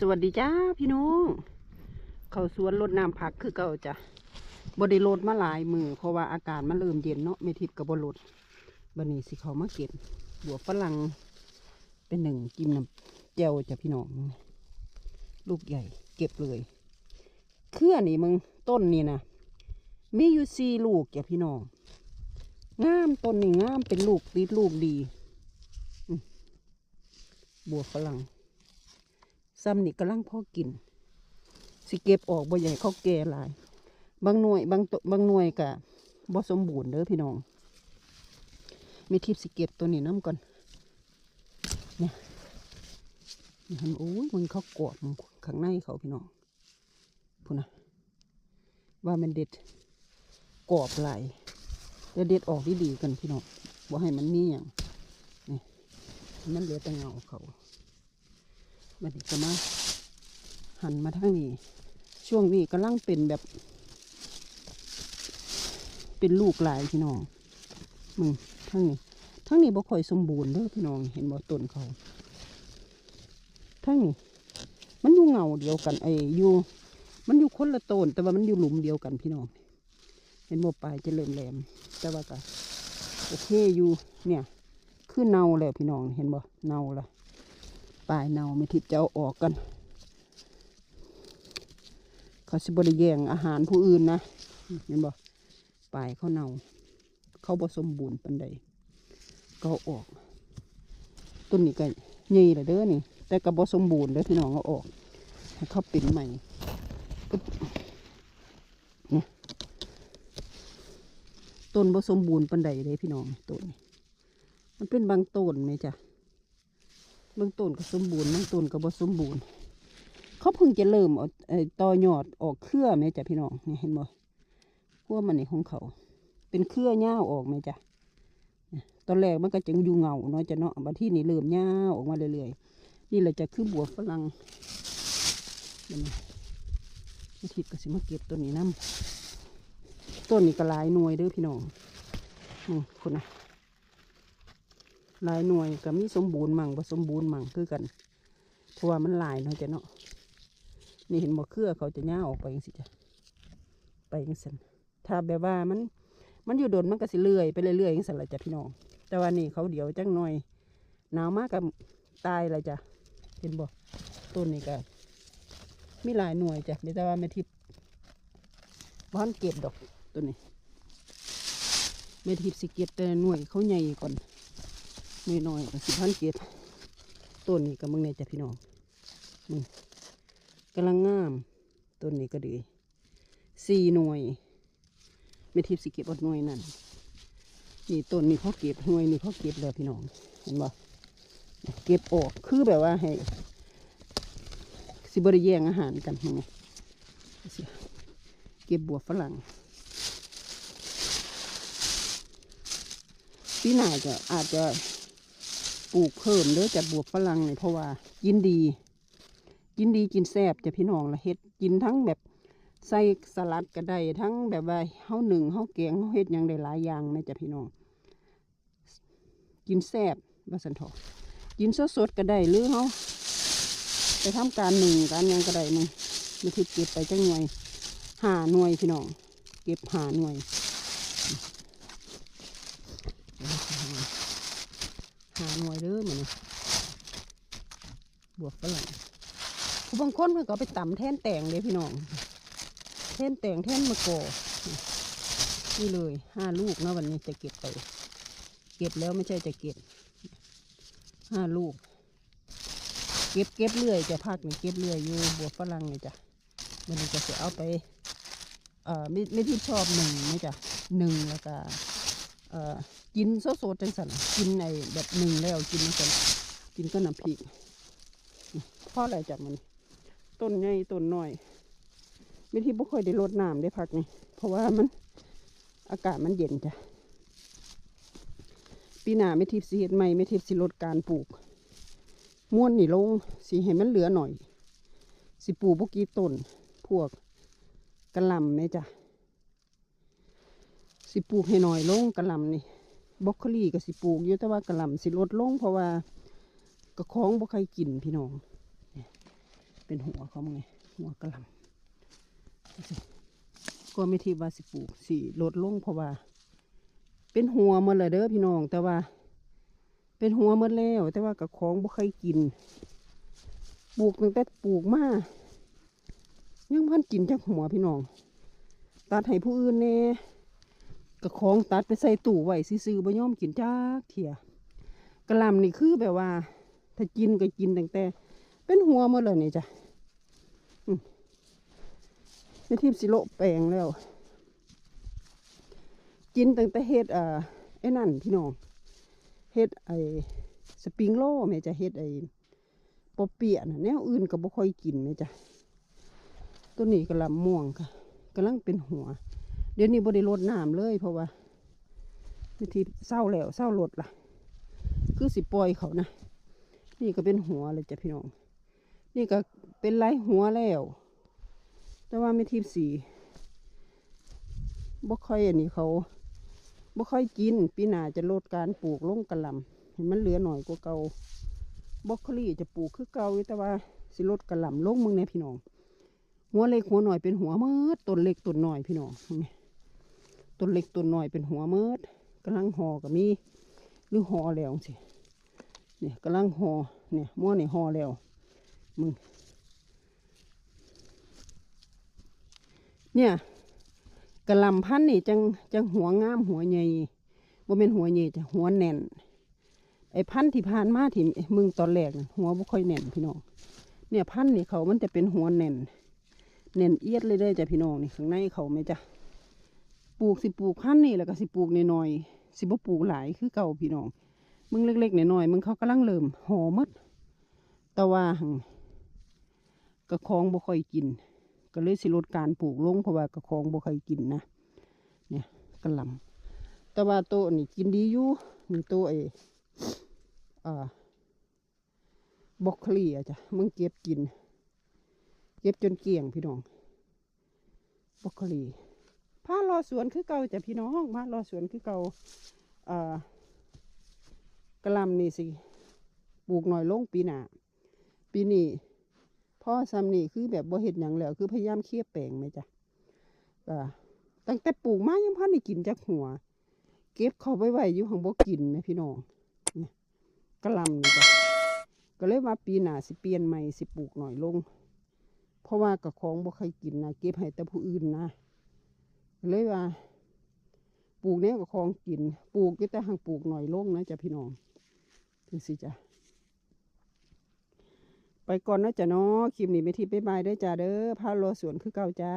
สวัสดีจ้าพี่น้อง เขาสวนรดน้ำผักคือเก่าจ้ะบไดิโลดมาหลายมือเพราะว่าอากาศมันเริ่มเย็นเนาะไม่ทิพย์กับบรดบันนี้สิเขามาเก็บบัวฝรั่งเป็นหนึ่งกิมน้ำเจวจ้ะพี่น้องลูกใหญ่ เก็บเลย เครือนี่มึงต้นนี่นะมีอยู่สี่ลูกจ้ะพี่น้องงามต้นนี่งามเป็นลูกติดลูกดี บัวฝรั่ง ซ้ำนี่กำลังพ่อกิน สิเก็บออกบ่ใหญ่เขาแก่หลาย บางหน่วยบางตบางหน่วยกะบ่สมบูรณ์เด้อพี่น้องมีทิพสิเก็บตัวนี้น้ำก่อนเนี่ยนี่ทำโอ้ยมันเขากรอบข้างในเขาพี่น้องพูดนะว่ามันเด็ดกรอบหลายเดี๋ยวเด็ดออกดีๆกันพี่น้องบ่ให้มันมีอย่างนี่มันเหลือแต่เงาเขา บัดนี้ก็มาหันมาทางนี้ ช่วงนี้กำลังเป็นแบบ เป็นลูกหลายพี่น้องมึงทางนี้ทางนี้บ่ค่อยสมบูรณ์เด้อพี่น้อง เห็นบ่ต้นเขาทางนี้ มันอยู่เงาเดียวกันไอ้อยู่ มันอยู่คนละต้นแต่ว่ามันอยู่หลุมเดียวกันพี่น้องเห็นบ่ปลายจะเริ่มแหลมแต่ว่าก็โอเคอยู่เนี่ย คือเนาแล้วพี่น้องเห็นบ่เนาละ ปลายเนาไม่ทิพย์จะเอาออกกัน เขาสิบริแยงอาหารผู้อื่นนะเห็นบ่ปลายเขาเนาเขาบ่สมบูรณ์ปันใดก็เอาออก ต้นนี้ก็ใหญ่เลยเด้อนี่ แต่ก็บ่สมบูรณ์เด้อพี่น้องเอาออกเขาเป็นใหม่เนี่ยต้นบ่สมบูรณ์ปันใดเลยพี่น้องต้นมันเป็นบางต้นไหมจ๊ะ บางต้นก็สมบูรณ์บางต้นก็บ่สมบูรณ์ เขาเพิ่งจะเริ่มเอาไอ้ตอยอดออกเครือไหมจ้ะพี่น้องนี่เห็นบ่พวมันในี่ของเขา เป็นเครือหญ้าออกไหมจ้ะตอนแรกมันก็จังอยู่เงาเนาะจะเนาะบัดที่นี่เริ่มหญ้าออกมาเรื่อยๆนี่แหละจะคือบัวฝรั่งนี่นะอาทิตย์ก็สิมาเก็บต้นนี้น้ำต้นนี้ก็หลายหน่วยเด้อพี่น้องนี่คุณนะ หลายหน่วยก็มีสมบูรณ์มั่งบ่สมบูรณ์มั่งคือกัน เพราะว่ามันหลายเนาะจ้ะเนาะนี่เห็นบ่เครือเขาจะย่าออกไปจังสิจ้ะไปจังสันถ้าแบบว่ามันมันอยู่โดนมันก็สิเลื่อยไปเรื่อยๆจังสันละจ้ะพี่น้องแต่ว่านี่เขาเดี๋ยวจังหน่อยหนาวมากกับตายเลยจ้ะเห็นบ่ต้นนี้ก็มีหลายหน่วยจ้ะแต่ว่าไม่ทิพย์บ้านเก็บดอกตัวนี้ไม่ทิพย์สิเก็บแต่หน่วยเขาใหญ่ก่อน น้อยน้อยๆก็สิพันเก็บต้นนี้ก็มึงเนี่ยจ้ะพี่น้องมึงกำลังงามต้นนี้ก็ดีสี่หน่วยไม่ทิพสิเก็บอดหน่วยนั่นนี่ต้นนี้เขาเก็บหน่วยนี่เขาเก็บแล้วพี่น้องเห็นบ่เก็บออกคือแบบว่าให้สิบริแย่งอาหารกันยังไงเก็บบวบฝรั่งปีหน้าจะอาจจะ ปลูกเพิ่มเด้อจะบวบฝรั่งเนี่ยเพราะว่ากินดี กินดีกินแซ่บจะพี่น้องละเฮ็ดกินทั้งแบบใส่สลัดก็ได้ทั้งแบบว่าเฮาหนึ่งเฮาแกงเฮาเฮ็ดยังได้หลายอย่างนะจ้ะพี่น้อง กินแซ่บว่าสันทอกินสดๆก็ได้หรือเฮาไปทำการหนึ่งการยังก็ได้มึงมาทิดเก็บไปจังหน่วยหาหน่วยพี่น้อง เก็บหาหน่วย หาหน่วยเด้อมันนี่บวกฝรั่งผู้บางคนเพิ่นก็ไปต่ำแท่นแต่งเลยพี่น้อง แท่นแต่งแท่นมะกอกนี่เลยห้าลูกนะวันนี้จะเก็บไป เก็บแล้วไม่ใช่จะเก็บห้าลูก เก็บเก็บเรื่อยจะพักนี่เก็บเรื่อยอยู่บวกฝรั่งนี่จ้ะวันนี้จะเอาไปเอ่อไม่ไม่ที่ชอบหนึ่งนี่จ้ะหนึ่งแล้วก็เอ่อ กินโซโซจังสันกินในแบบหนึ่งแล้วกินจังสันกินก็น้ำพริกเพราะอะไรจับมัน ต้นใหญ่ต้นน้อยไม่ที่บ่ค่อยได้รดน้ำได้พักนี่เพราะว่ามันอากาศมันเย็นจ้ะปีหน้าไม่ทิพสิเฮ็ดใหม่ไม่ทิพสิลดการปลูกม้วนนี่ลงสิให้มันเหลือหน่อย สิปลูกพวกกี่ต้นพวกกระลำไหมจ้ะสิปลูกให้หน่อยลงกระลำนี่ บรอกโคลีก็สิปลูกอยู่แต่ว่ากระหล่ำสิลดลง เพราะว่ากระของบ่ใครกินพี่น้องเป็นหัวเขาไงหัวกระหลำก็ไม่ที่ว่าสิปลูกสีลดลงเพราะว่า เป็นหัวหมันเลยเด้อพี่น้อง แต่ว่า เป็นหัวหมดแล้ว แต่ว่ากับของบ่เคยกินปลูกตั้งแต่ปลูกมายังพันกินจากหัวพี่น้อง ตัดให้ผู้อื่นแน่ กับของตัดไปใส่ตู้ไว้ซื้อๆบ่ยอมกินจักเถี่ยกระลำนี่คือแบบว่า ถ้ากินก็กินตั้งแต่ เป็นหัวหมดเลยนี่จ้ะไม่ทิพสิโลแปลงแล้ว กินตั้งแต่เฮ็ดอ่าไอ้นั่นพี่น้องเฮ็ดไอ้สปริงโลแม่จะเฮ็ดไอ้ปอเปียน่ะแนวอื่นก็บ่ค่อยกินแม่จ้ะตัวนี้กำลังม่วงค่ะกำลังเป็นหัว เดี๋ยวนี้บ่ได้รดน้ำเลยเพราะว่าวิธีเศร้าแล้วเศร้ารดล่ะ คือสิปล่อยเขานะ นี่ก็เป็นหัวเลยจ้ะพี่น้อง นี่ก็เป็นไรหัวแล้ว แต่ว่าไม่ทิพสีบ่ค่อยอันนี้เขาบ่ค่อยกินปีหน้าจะลดการปลูกลงกระลำเห็นมันเหลือหน่อยกว่าเก่าบล็อกโคลี่จะปลูกคือเก่าแต่ว่าสิลดกระลำลงมึงเนี่ยพี่น้อง หัวเล็กหัวหน่อยเป็นหัวมืดต้นเล็กต้นหน่อยพี่น้องนี่ ต้นเล็กต้นหน่อยเป็นหัวมืดกำลังห่อก็มีหรือห่อแล้วสิเนี่ยกำลังห่อเนี่ยม้วนนี่ยห่อแล้วมึงเนี่ยกระหลำพันธ์นี่จังจังหัวงามหัวใหญ่บ่เป็นหัวใหญ่จะหัวแน่น ไอ้พันธุ์ที่ผ่านมาที่มึงตอนแรกนะหัวบ่ค่อยแน่นพี่น้องเนี่ยพันธุ์นี่เขามันจะเป็นหัวแน่นเน่นเอียดเลยเด้จ้ะพี่น้องนี่ข้างในเขาไหมจ้ะ ลูกสิปลูกพันนี่แล้วก็สิปลูกน้อยๆสิบ่ปลูกหลายคือเก่าพี่น้องมึงเล็กๆน้อยๆมึงเขากำลังเริ่มหอหมดแต่ว่าหังกระคองบ่ค่อยกิน ก็เลยสิลดการปลูกลงเพราะว่ากระคองบ่ค่อยกินนะเนี่ยกระหลำแต่ว่าโตนี่กินดีอยู่นี่โตะไอ้อ่าบอกโคลีอะจ้ะมึงเก็บกิน เก็บจนเกลี้ยงพี่น้องบอกโคลี ผ้ารอสวนคือเก่าจ้ะพี่น้องมารอสวนคือเก่าอ่ากระลำนี่สิปลูกหน่อยลงปีหน้าปีนี้พ่อซ้ำนี่คือแบบบ่เห็ดหยังแล้ว คือพยายามเคลียร์แปลงไหมจ้ะก็ตั้งแต่ปลูกมายังพันได้กินจากหัว เก็บเขาไปไว้อยู่ของบ่กินไหมพี่น้องเนี่ยกระลำนี่จ้ะก็เลยว่าปีหน้าสิเปลี่ยนใหม่สิปลูกหน่อยลง เพราะว่ากับของบ่ใครกินนะเก็บให้แต่ผู้อื่นนะ เลยว่า ปลูกเนี้ยกับของกิน ปลูกก็แต่ห่างปลูกหน่อยลงนะจ้ะพี่น้องถึงสิจ้ะไปก่อนนะจ้ะเนาะคลิปนี้ไปที่บ๊ายบายได้จ้าเด้อพาโลสวนคือเก่าจ้า